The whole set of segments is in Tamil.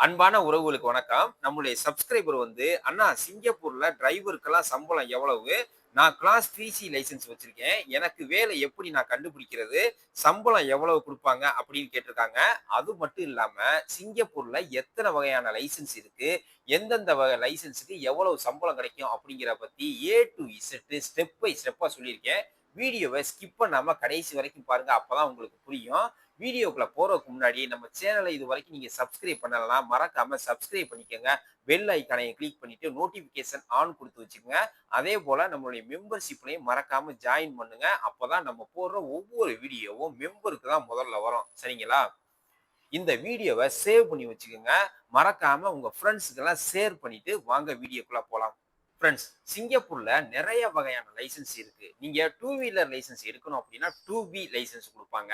அன்பான உறவுகளுக்கு வணக்கம். நம்மளுடைய சப்ஸ்கிரைபர் வந்து அண்ணா சிங்கப்பூர்ல டிரைவருக்கெல்லாம் சம்பளம் எவ்வளவு? நான் கிளாஸ் த்ரீசி லைசன்ஸ் வச்சிருக்கேன். எனக்கு வேலை எப்படி நான் கண்டுபிடிக்கிறது? சம்பளம் எவ்வளவு கொடுப்பாங்க? அப்படின்னு கேட்டிருக்காங்க. அது மட்டும் இல்லாம சிங்கப்பூர்ல எத்தனை வகையான லைசன்ஸ் இருக்கு? எந்தெந்த வகை லைசன்ஸுக்கு எவ்வளவு சம்பளம் கிடைக்கும்? அப்படிங்கிற பத்தி A to Z step by ஸ்டெப்பா சொல்லியிருக்கேன். வீடியோவை ஸ்கிப் பண்ணாம கடைசி வரைக்கும் பாருங்க. அப்பதான் உங்களுக்கு புரியும். வீடியோக்குள்ள போறதுக்கு முன்னாடி நம்ம சேனலை இது வரைக்கும் நீங்க சப்ஸ்கிரைப் பண்ணலாம் மறக்காம சப்ஸ்கிரைப் பண்ணிக்கோங்க. பெல் ஐக்கானையும் கிளிக் பண்ணிட்டு நோட்டிபிகேஷன் ஆன் கொடுத்து வச்சுக்கோங்க. அதே போல நம்மளுடைய மெம்பர்ஷிப்லையும் மறக்காம ஜாயின் பண்ணுங்க. அப்பதான் நம்ம போடுற ஒவ்வொரு வீடியோவும் மெம்பருக்கு தான் முதல்ல வரும். சரிங்களா? இந்த வீடியோவை சேவ் பண்ணி வச்சுக்கோங்க. மறக்காம உங்க ஃப்ரெண்ட்ஸுக்கெல்லாம் ஷேர் பண்ணிட்டு வாங்க வீடியோக்குள்ள போலாம். ஃப்ரெண்ட்ஸ் சிங்கப்பூர்ல நிறைய வகையான லைசன்ஸ் இருக்கு. நீங்க டூ வீலர் லைசன்ஸ் எடுக்கணும் அப்படின்னா டூ பி லைசன்ஸ் கொடுப்பாங்க.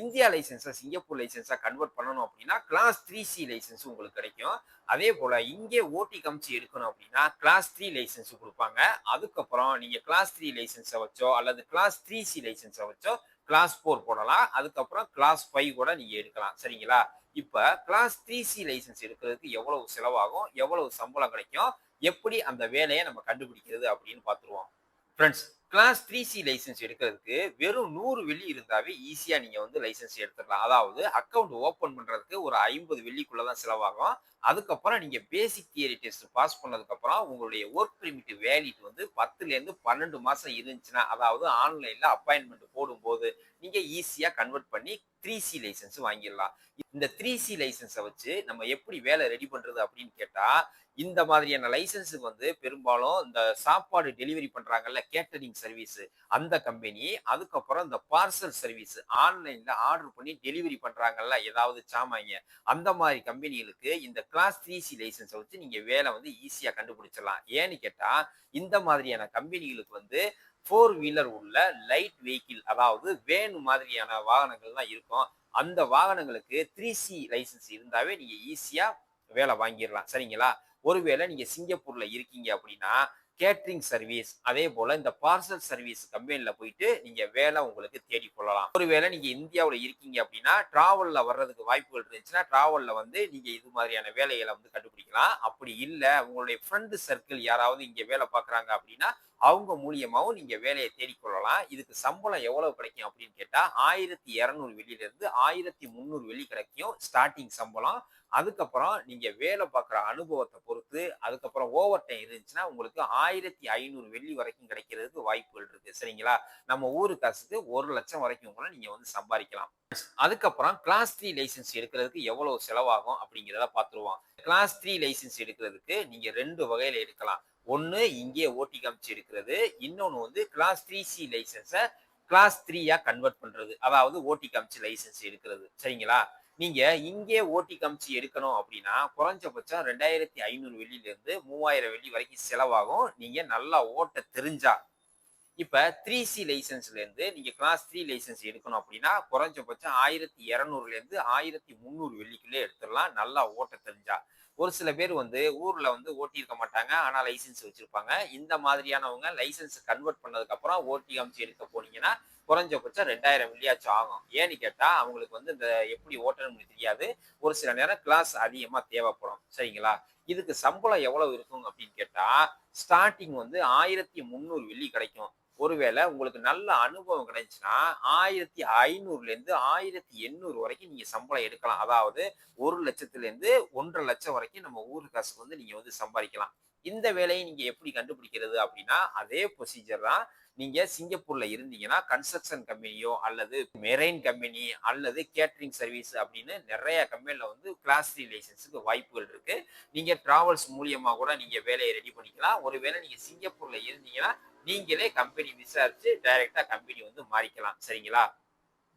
இந்தியா லைசன்ஸை சிங்கப்பூர் லைசன்ஸா கன்வெர்ட் பண்ணணும் அப்படின்னா கிளாஸ் த்ரீ சி லைசன்ஸ் உங்களுக்கு கிடைக்கும். அதே போல இங்கே ஓட்டி கமிச்சு எடுக்கணும் அப்படின்னா கிளாஸ் த்ரீ லைசன்ஸ் கொடுப்பாங்க. அதுக்கப்புறம் நீங்க கிளாஸ் த்ரீ லைசன்ஸை வச்சோ அல்லது கிளாஸ் த்ரீ சி லைசன்ஸை வச்சோ கிளாஸ் ஃபோர் போடலாம். அதுக்கப்புறம் கிளாஸ் ஃபைவ் கூட நீங்க எடுக்கலாம். சரிங்களா? இப்ப கிளாஸ் த்ரீ சி லைசன்ஸ் எடுக்கிறதுக்கு எவ்வளவு செலவாகும்? எவ்வளவு சம்பளம் கிடைக்கும்? எப்படி அந்த வேலையை நம்ம கண்டுபிடிக்கிறது அப்படின்னு பார்த்துருவோம். Friends class three C licence எடுக்கிறதுக்கு வெறும் நூறு வெள்ளி இருந்தாவே ஈஸியாக நீங்கள் வந்து லைசன்ஸ் எடுத்துடலாம். அதாவது அக்கௌண்ட் ஓப்பன் பண்ணுறதுக்கு ஒரு ஐம்பது வெள்ளிக்குள்ளே தான் செலவாகும். அதுக்கப்புறம் நீங்கள் பேசிக் தியரி டெஸ்ட் பாஸ் பண்ணதுக்கப்புறம் உங்களுடைய ஒர்க் பெர்மிட் வேலிட் வந்து பத்துலேருந்து பன்னெண்டு மாதம் இருந்துச்சுன்னா அதாவது ஆன்லைனில் அப்பாயின்மெண்ட் போடும்போது நீங்கள் ஈஸியாக கன்வெர்ட் பண்ணி த்ரீ சி லைசன்ஸ் வாங்கிடலாம். இந்த த்ரீ சி லைசன்ஸை வச்சு நம்ம எப்படி வேலை ரெடி பண்ணுறது அப்படின்னு கேட்டால் இந்த மாதிரியான லைசன்ஸுக்கு வந்து பெரும்பாலும் இந்த சாப்பாடு டெலிவரி பண்றாங்கல்ல கேட்டரிங் சர்வீஸ் அந்த கம்பெனி அதுக்கப்புறம் இந்த பார்சல் சர்வீஸ் ஆன்லைன்ல ஆர்டர் பண்ணி டெலிவரி பண்றாங்கல்ல ஏதாவது சாமாங்க அந்த மாதிரி கம்பெனிகளுக்கு இந்த கிளாஸ் த்ரீ சி லைசன்ஸை வச்சு நீங்க வேலை வந்து ஈஸியா கண்டுபிடிச்சிடலாம். ஏன்னு கேட்டா இந்த மாதிரியான கம்பெனிகளுக்கு வந்து ஃபோர் வீலர் உள்ள லைட் வெஹிக்கிள் அதாவது வேன் மாதிரியான வாகனங்கள் தான் இருக்கும். அந்த வாகனங்களுக்கு த்ரீ சி லைசன்ஸ் இருந்தாவே நீங்க ஈஸியா வேலை வாங்கிடலாம். சரிங்களா? ஒருவேளை நீங்க சிங்கப்பூர்ல இருக்கீங்க அப்படின்னா கேட்ரிங் சர்வீஸ் அதே போல இந்த பார்சல் சர்வீஸ் கம்பெனில போயிட்டு நீங்க வேலை உங்களுக்கு தேடி கொள்ளலாம். ஒருவேளை நீங்க இந்தியாவில் இருக்கீங்க அப்படின்னா டிராவல்ல வர்றதுக்கு வாய்ப்புகள் இருந்துச்சுன்னா டிராவல்ல வந்து நீங்க இது மாதிரியான வேலைகளை வந்து கண்டுபிடிக்கலாம். அப்படி இல்லை உங்களுடைய ஃப்ரெண்டு சர்க்கிள் யாராவது இங்க வேலை பார்க்குறாங்க அப்படின்னா அவங்க மூலியமாகவும் நீங்க வேலையை தேடிக்கொள்ளலாம். இதுக்கு சம்பளம் எவ்வளவு கிடைக்கும் அப்படின்னு கேட்டா ஆயிரத்தி இரநூறு வெளியில ஆயிரத்தி முந்நூறு வெளி கிடைக்கும் ஸ்டார்டிங் சம்பளம். அதுக்கப்புறம் நீங்க வேலை பார்க்குற அனுபவத்தை பொறுத்து அதுக்கப்புறம் ஓவர் டைம் இருந்துச்சுன்னா உங்களுக்கு ஆயிரத்தி ஐநூறு வெள்ளி வரைக்கும் கிடைக்கிறதுக்கு வாய்ப்புகள் இருக்கு. சரிங்களா? நம்ம ஊரு காசுக்கு ஒரு லட்சம் வரைக்கும் கூட நீங்க வந்து சம்பாதிக்கலாம். அதுக்கப்புறம் கிளாஸ் த்ரீ லைசன்ஸ் எடுக்கிறதுக்கு எவ்வளவு செலவாகும் அப்படிங்கிறத பார்த்துருவோம். கிளாஸ் த்ரீ லைசன்ஸ் எடுக்கிறதுக்கு நீங்க ரெண்டு வகையில எடுக்கலாம். ஒன்று இங்கே ஓட்டி காமிச்சிருக்கிறது. இன்னொன்று வந்து கிளாஸ் த்ரீ சி லைசன்ஸை கிளாஸ் த்ரீயா கன்வெர்ட் பண்றது. அதாவது ஓட்டி காமிச்சு லைசன்ஸ் எடுக்கிறது. சரிங்களா? நீங்க இங்கே ஓட்டி காமிச்சு எடுக்கணும் அப்படின்னா குறைஞ்சபட்சம் ரெண்டாயிரத்தி ஐநூறு வெள்ளில இருந்து மூவாயிரம் வெள்ளி வரைக்கும் செலவாகும். நீங்க நல்லா ஓட்ட தெரிஞ்சா. இப்ப த்ரீ சி லைசன்ஸ்ல இருந்து நீங்க கிளாஸ் த்ரீ லைசன்ஸ் எடுக்கணும் அப்படின்னா குறைஞ்சபட்சம் ஆயிரத்தி இரநூறுல இருந்து ஆயிரத்தி முந்நூறு வெள்ளிக்குள்ளே எடுத்துடலாம். நல்லா ஓட்ட தெரிஞ்சா. ஒரு சில பேர் வந்து ஊர்ல வந்து ஓட்டியிருக்க மாட்டாங்க. ஆனா லைசன்ஸ் வச்சிருப்பாங்க. இந்த மாதிரியானவங்க லைசன்ஸ் கன்வெர்ட் பண்ணதுக்கு அப்புறம் ஓட்டி காமிச்சு எடுக்க போனீங்கன்னா குறைஞ்சபட்சம் ரெண்டாயிரம் வெள்ளியாச்சும் ஆகும். ஏன்னு கேட்டா அவங்களுக்கு வந்து இந்த எப்படி ஓட்டணும்னு தெரியாது. ஒரு சில நேரம் கிளாஸ் அதிகமா தேவைப்படும். சரிங்களா? இதுக்கு சம்பளம் எவ்வளவு இருக்கும் அப்படின்னு கேட்டா ஸ்டார்டிங் வந்து ஆயிரத்தி முந்நூறு வெள்ளி கிடைக்கும். ஒருவேளை உங்களுக்கு நல்ல அனுபவம் கிடைச்சுன்னா ஆயிரத்தி ஐநூறுலேருந்து ஆயிரத்தி எண்ணூறு வரைக்கும் நீங்கள் சம்பளம் எடுக்கலாம். அதாவது ஒரு லட்சத்துலேருந்து ஒன்றரை லட்சம் வரைக்கும் நம்ம ஊர் காசுக்கு வந்து நீங்கள் வந்து சம்பாதிக்கலாம். இந்த வேலையை நீங்கள் எப்படி கண்டுபிடிக்கிறது அப்படின்னா அதே ப்ரொசீஜர் தான் நீங்கள் சிங்கப்பூரில் இருந்தீங்கன்னா கன்ஸ்ட்ரக்ஷன் கம்பெனியோ அல்லது மெரைன் கம்பெனி அல்லது கேட்டரிங் சர்வீஸ் அப்படின்னு நிறைய கம்பெனியில் வந்து கிளாஸ் த்ரீ லைசன்ஸுக்கு வாய்ப்புகள் இருக்குது நீங்கள் ட்ராவல்ஸ் மூலியமாக கூட நீங்கள் வேலையை ரெடி பண்ணிக்கலாம். ஒருவேளை நீங்கள் சிங்கப்பூரில் இருந்தீங்கன்னா நீங்களே கம்பெனி விசாரிச்சு டைரக்டா கம்பெனி வந்து மாறிக்கலாம். சரிங்களா?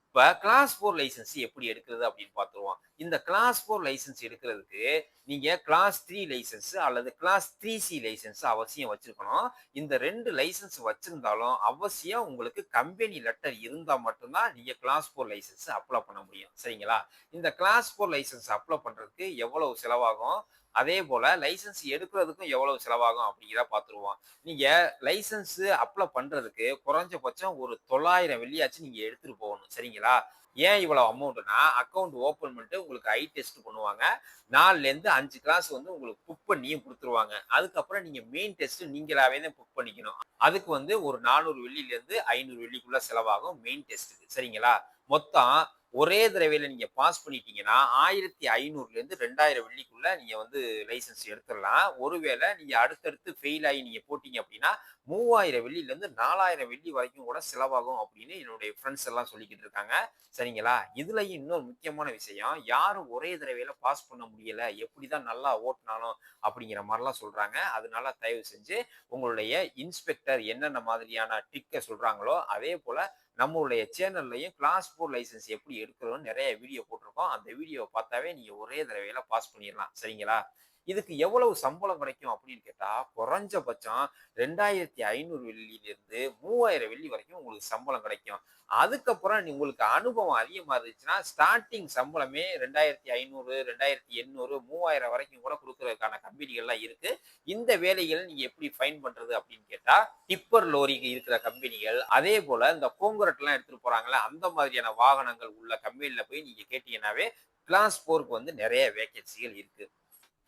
இப்ப கிளாஸ் ஃபோர் லைசன்ஸ் எப்படி எடுக்கிறது அப்படின்னு பார்த்துருவோம். இந்த கிளாஸ் ஃபோர் லைசன்ஸ் எடுக்கிறதுக்கு நீங்க கிளாஸ் த்ரீ லைசன்ஸ் அல்லது கிளாஸ் த்ரீ சி லைசன்ஸ் அவசியம் வச்சிருக்கணும். இந்த ரெண்டு லைசன்ஸ் வச்சிருந்தாலும் அவசியம் உங்களுக்கு கம்பெனி லெட்டர் இருந்தா மட்டும்தான் நீங்க கிளாஸ் ஃபோர் லைசன்ஸ் அப்ளை பண்ண முடியும். சரிங்களா? இந்த கிளாஸ் ஃபோர் லைசன்ஸ் அப்ளை பண்றதுக்கு எவ்வளவு செலவாகும்? அதே போல லைசன்ஸ் எடுக்கிறதுக்கும் எவ்வளவு செலவாகும் அப்படிங்கிறத பார்த்துருவோம். நீங்க லைசன்ஸ் அப்ளை பண்றதுக்கு குறைஞ்சபட்சம் ஒரு தொள்ளாயிரம் வெள்ளியாச்சும் நீங்க எடுத்துட்டு போகணும். சரிங்களா? ஏன் இவ்வளவு அமௌண்ட்னா அக்கௌண்ட் ஓப்பன் பண்ணிட்டு உங்களுக்கு ஐ டெஸ்ட் பண்ணுவாங்க. நாலுலேருந்து அஞ்சு கிளாஸ் வந்து உங்களுக்கு புக் பண்ணியும் கொடுத்துருவாங்க. அதுக்கப்புறம் நீங்க மெயின் டெஸ்ட் நீங்களாவே தான் புக் பண்ணிக்கணும். அதுக்கு வந்து ஒரு நானூறு வெள்ளியிலேருந்து ஐநூறு வெள்ளிக்குள்ள செலவாகும் மெயின் டெஸ்ட்டுக்கு சரிங்களா? மொத்தம் ஒரே தடவையில நீங்க பாஸ் பண்ணிட்டீங்கன்னா ஆயிரத்தி ஐநூறுல இருந்து ரெண்டாயிரம் வெள்ளிக்குள்ள நீங்க வந்து லைசன்ஸ் எடுத்துடலாம். ஒருவேளை நீங்க அடுத்தடுத்து ஃபெயில் ஆகி நீங்க போட்டீங்க அப்படின்னா மூவாயிரம் வெள்ளில இருந்து நாலாயிரம் வெள்ளி வரைக்கும் கூட செலவாகும் அப்படின்னு என்னுடைய ஃப்ரெண்ட்ஸ் எல்லாம் சொல்லிக்கிட்டு இருக்காங்க. சரிங்களா? இதுலயும் இன்னொரு முக்கியமான விஷயம் யாரும் ஒரே தடவையில பாஸ் பண்ண முடியல எப்படிதான் நல்லா ஓட்டினாலும் அப்படிங்கிற மாதிரிலாம் சொல்றாங்க. அதனால தயவு செஞ்சு உங்களுடைய இன்ஸ்பெக்டர் என்னென்ன மாதிரியான டிக்கை சொல்றாங்களோ அதே போல நம்மளுடைய சேனல்லையும் கிளாஸ் ஃபோர் லைசன்ஸ் எப்படி எடுக்கிறோம்னு நிறைய வீடியோ போட்டிருக்கோம். அந்த வீடியோவை பார்த்தாவே நீங்கள் ஒரே தடவையில் பாஸ் பண்ணிடலாம். சரிங்களா? இதுக்கு எவ்வளவு சம்பளம் கிடைக்கும் அப்படின்னு கேட்டா குறைஞ்சபட்சம் ரெண்டாயிரத்தி ஐநூறு வெள்ளியிலிருந்து மூவாயிரம் வெள்ளி வரைக்கும் உங்களுக்கு சம்பளம் கிடைக்கும். அதுக்கப்புறம் நீ- உங்களுக்கு அனுபவம் அதிகமா இருந்துச்சுன்னா ஸ்டார்டிங் சம்பளமே ரெண்டாயிரத்தி ஐநூறு ரெண்டாயிரத்தி எண்ணூறு மூவாயிரம் வரைக்கும் கூட கொடுக்கறதுக்கான கம்பெனிகள்லாம் இருக்கு. இந்த வேலைகளை நீங்க எப்படி ஃபைன் பண்றது அப்படின்னு கேட்டா டிப்பர் லோரிக்கு இருக்கிற கம்பெனிகள் அதே போல இந்த கோங்குரட் எடுத்துட்டு போறாங்களே அந்த மாதிரியான வாகனங்கள் உள்ள கம்பெனியில போய் நீங்க கேட்டீங்கன்னாவே கிளாஸ் போருக்கு வந்து நிறைய வேகன்சிகள் இருக்கு.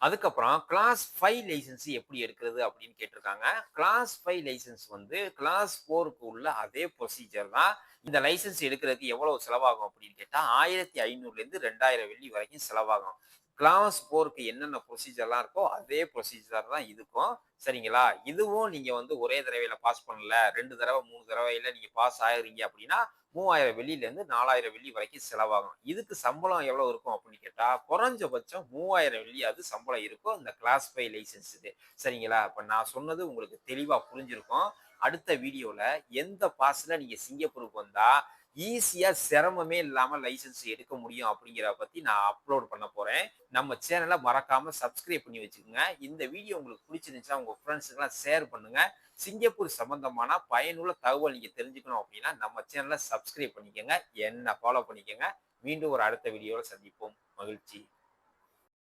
அதுக்கப்புறம் கிளாஸ் ஃபைவ் லைசன்ஸ் எப்படி எடுக்கிறது அப்படின்னு கேட்டிருக்காங்க. கிளாஸ் ஃபைவ் லைசன்ஸ் வந்து கிளாஸ் ஃபோருக்கு உள்ள அதே ப்ரொசீஜர் தான். இந்த லைசன்ஸ் எடுக்கிறதுக்கு எவ்வளவு செலவாகும் அப்படின்னு கேட்டா ஆயிரத்தி ஐநூறுல இருந்து ரெண்டாயிரம் வெள்ளி வரைக்கும் செலவாகும். கிளாஸ் போருக்கு என்னென்ன ப்ரொசீஜர்லாம் இருக்கோ அதே ப்ரொசீஜர் தான் இதுக்கும். சரிங்களா? இதுவும் நீங்க வந்து ஒரே தடவையில பாஸ் பண்ணல ரெண்டு தடவை மூணு தடவையில நீங்க பாஸ் ஆகிறீங்க அப்படின்னா மூவாயிரம் வெள்ளில நாலாயிரம் வெள்ளி வரைக்கும் செலவாகும். இதுக்கு சம்பளம் எவ்வளோ இருக்கும் அப்படின்னு கேட்டால் குறைஞ்சபட்சம் மூவாயிரம் வெள்ளியாவது சம்பளம் இருக்கும் இந்த கிளாஸ் ஃபைவ் லைசன்ஸுக்கு சரிங்களா? இப்போ நான் சொன்னது உங்களுக்கு தெளிவாக புரிஞ்சிருக்கும். அடுத்த வீடியோவில் எந்த பாஸில் நீங்கள் சிங்கப்பூருக்கு வந்தால் ஈஸியாக சிரமமே இல்லாமல் லைசன்ஸ் எடுக்க முடியும் அப்படிங்கிறத பற்றி நான் அப்லோட் பண்ண போகிறேன் நம்ம சேனலை மறக்காமல் சப்ஸ்கிரைப் பண்ணி வச்சுக்கோங்க. இந்த வீடியோ உங்களுக்கு பிடிச்சிருந்துச்சுன்னா உங்கள் ஃப்ரெண்ட்ஸுக்கெல்லாம் ஷேர் பண்ணுங்கள் சிங்கப்பூர் சம்பந்தமான பயனுள்ள தகவல் நீங்கள் தெரிஞ்சுக்கணும் அப்படின்னா நம்ம சேனலை சப்ஸ்கிரைப் பண்ணிக்கோங்க. என்ன ஃபாலோ பண்ணிக்கோங்க. மீண்டும் ஒரு அடுத்த வீடியோவில் சந்திப்போம். மகிழ்ச்சி.